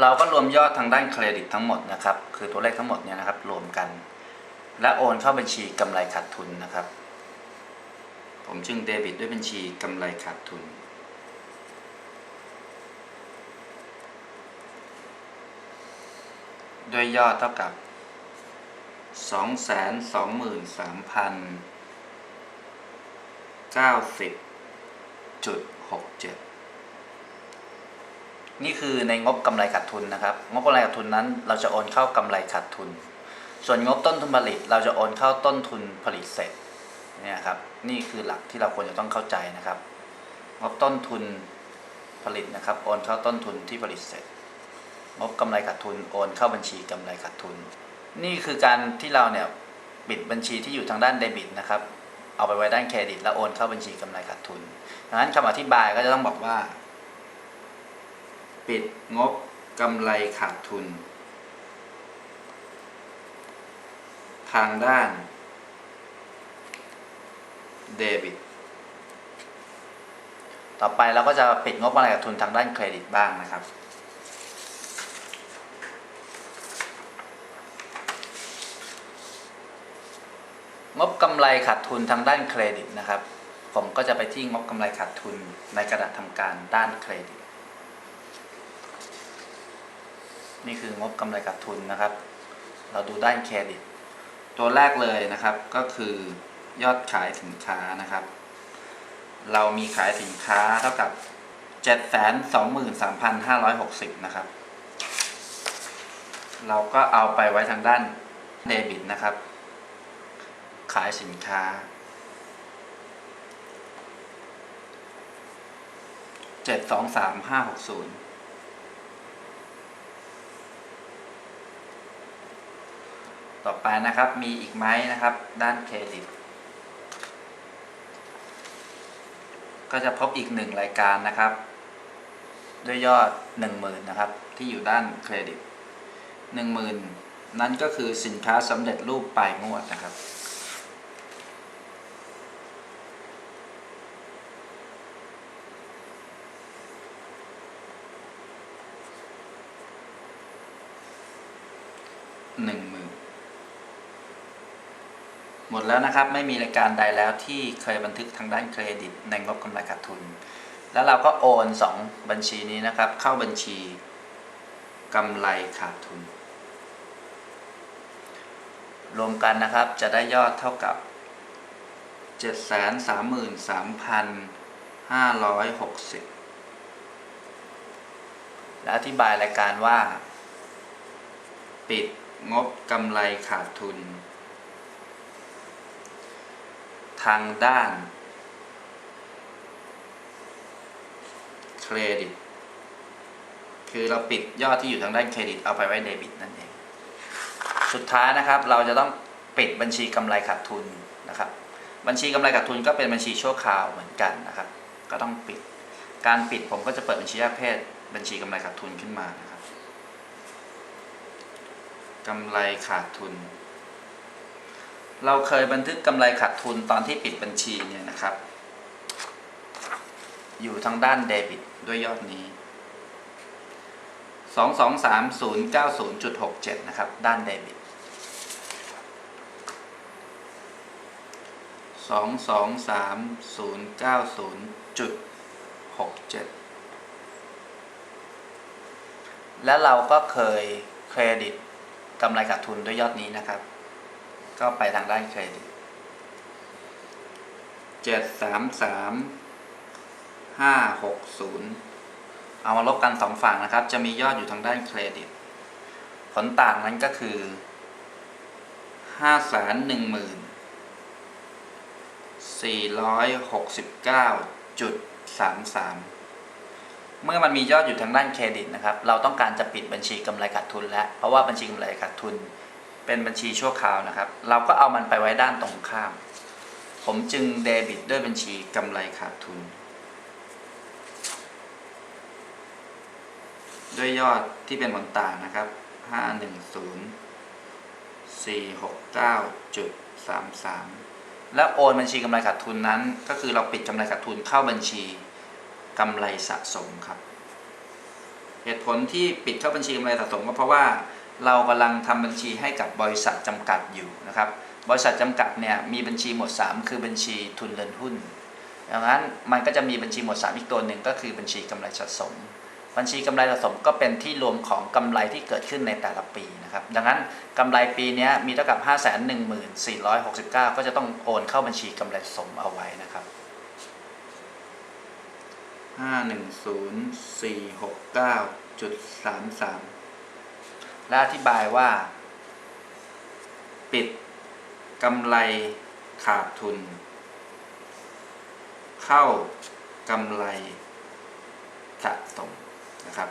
เราก็รวมยอดทางด้านเครดิตทั้งหมดนะครับ คือตัวเลขทั้งหมดเนี่ยนะครับรวมกัน และโอนเข้าบัญชีกำไรขาดทุนนะครับ ผมจึงเดบิตด้วยบัญชีกำไรขาดทุน ด้วยยอดเท่ากับ 223,090.67 นี่คือในงบกำไรขาดทุนนะครับ งบกำไรขาดทุนนั้น เราจะโอนเข้ากำไรขาดทุน ส่วนงบต้นทุนผลิต เราจะโอนเข้าต้นทุนผลิตเสร็จเนี่ยครับนี่คือหลักที่เราควรจะต้องเข้าใจนะครับ งบต้นทุนผลิตนะครับ โอนเข้าต้นทุนที่ผลิตเสร็จ งบกำไรขาดทุนโอนเข้าบัญชีกำไรขาดทุน นี่คือการที่เราเนี่ยปิดบัญชีที่อยู่ทางด้านเดบิตนะครับเอาไปไว้ด้านเครดิต แล้วโอนเข้าบัญชีกำไรขาดทุนดังนั้นคำอธิบายก็จะต้องบอกว่า ปิดงบกำไรขาดทุน ทางด้านเดบิตต่อไปเราก็จะปิดงบกำไรขาดทุนทางด้านเครดิตบ้างนะครับงบกำไรขาดทุนทางด้านเครดิตนะครับ ผมก็จะไปที่งบกำไรขาดทุนในกระดาษทำการด้านเครดิต นี่คืองบกำไรขาดทุนนะครับ เราดูด้านเครดิต ตัวแรกเลยนะครับก็คือยอดขายสินค้านะครับ เรามีขายสินค้าเท่ากับ 723,560 นะครับ เราก็เอาไปไว้ทางด้านเดบิตนะครับ ขายสินค้า 723,560 ต่อไปนะครับมีอีกไหมนะครับ ด้านเครดิต ก็จะพบอีกหนึ่งรายการนะครับ ด้วยยอดหนึ่งหมื่นนะครับ ที่อยู่ด้านเครดิตหนึ่งหมื่นนั่นก็คือสินค้าสำเร็จรูปปลายงวดนะครับหนึ่งหมื่น หมดแล้วนะครับ ไม่มีรายการใดแล้วที่เคยบันทึกทางด้านเครดิตในงบกำไรขาดทุน แล้วเราก็โอนสองบัญชีนี้นะครับ เข้าบัญชีกำไรขาดทุน รวมกันนะครับจะได้ยอดเท่ากับ 733,560 และอธิบายรายการว่า ปิดงบกำไรขาดทุน ทางด้าน เครดิต คือเราปิดยอดที่อยู่ทางด้านเครดิต เอาไปไว้เดบิตนั่นเอง สุดท้ายนะครับ เราจะต้องปิดบัญชีกำไรขาดทุนนะครับ บัญชีกำไรขาดทุนก็เป็นบัญชีชั่วคราวเหมือนกันนะครับ ก็ต้องปิด การปิดผมก็จะเปิดบัญชีประเภทบัญชีกำไรขาดทุนขึ้นมานะครับกำไรขาดทุน เราเคยบันทึกกำไรขาดทุนตอนที่ปิดบัญชีเนี่ยนะครับ อยู่ทางด้านเดบิตด้วยยอดนี้ 223,090.67 นะครับ ด้านเดบิต 223,090.67 และเราก็เคยเครดิตกำไรขาดทุนด้วยยอดนี้นะครับ ก็ไปทางด้านเครดิต733 560เอามาลบกันสองฝั่งนะครับ จะมียอดอยู่ทางด้านเครดิต ผลต่างนั้นก็คือ5 1 1 469.33เมื่อมันมียอดอยู่ทางด้านเครดิตนะครับ เราต้องการจะปิดบัญชีกำไรขาดทุนแล้ว เพราะว่าบัญชีกำไรขาดทุน เป็นบัญชีชั่วคราวนะครับ เราก็เอามันไปไว้ด้านตรงข้าม ผมจึงเดบิตด้วยบัญชีกำไรขาดทุน ด้วยยอดที่เป็นผลต่างนะครับ 510-469.33 และโอนบัญชีกำไรขาดทุนนั้น ก็คือเราปิดกำไรขาดทุนเข้าบัญชีกำไรสะสมครับ เหตุผลที่ปิดเข้าบัญชีกำไรสะสมก็เพราะว่า เรากำลังทำบัญชีให้กับบริษัทจำกัดอยู่นะครับ บริษัทจำกัดเนี่ยมีบัญชีหมวด 3 คือบัญชีทุนเดินหุ้นดังนั้นมันก็จะมีบัญชีหมวด 3 อีกตัวหนึ่งก็คือบัญชีกำไรสะสม บัญชีกำไรสะสมก็เป็นที่รวมของกำไรที่เกิดขึ้นในแต่ละปีนะครับ ดังนั้นกำไรปีนี้มีเท่ากับ 5 1 4 6 9 ก็จะต้องโอนเข้าบัญชีกำไรสะสมเอาไว้นะครับ510,469.33 และอธิบายว่า ปิดกำไรขาดทุน เข้ากำไรสะสมนะครับ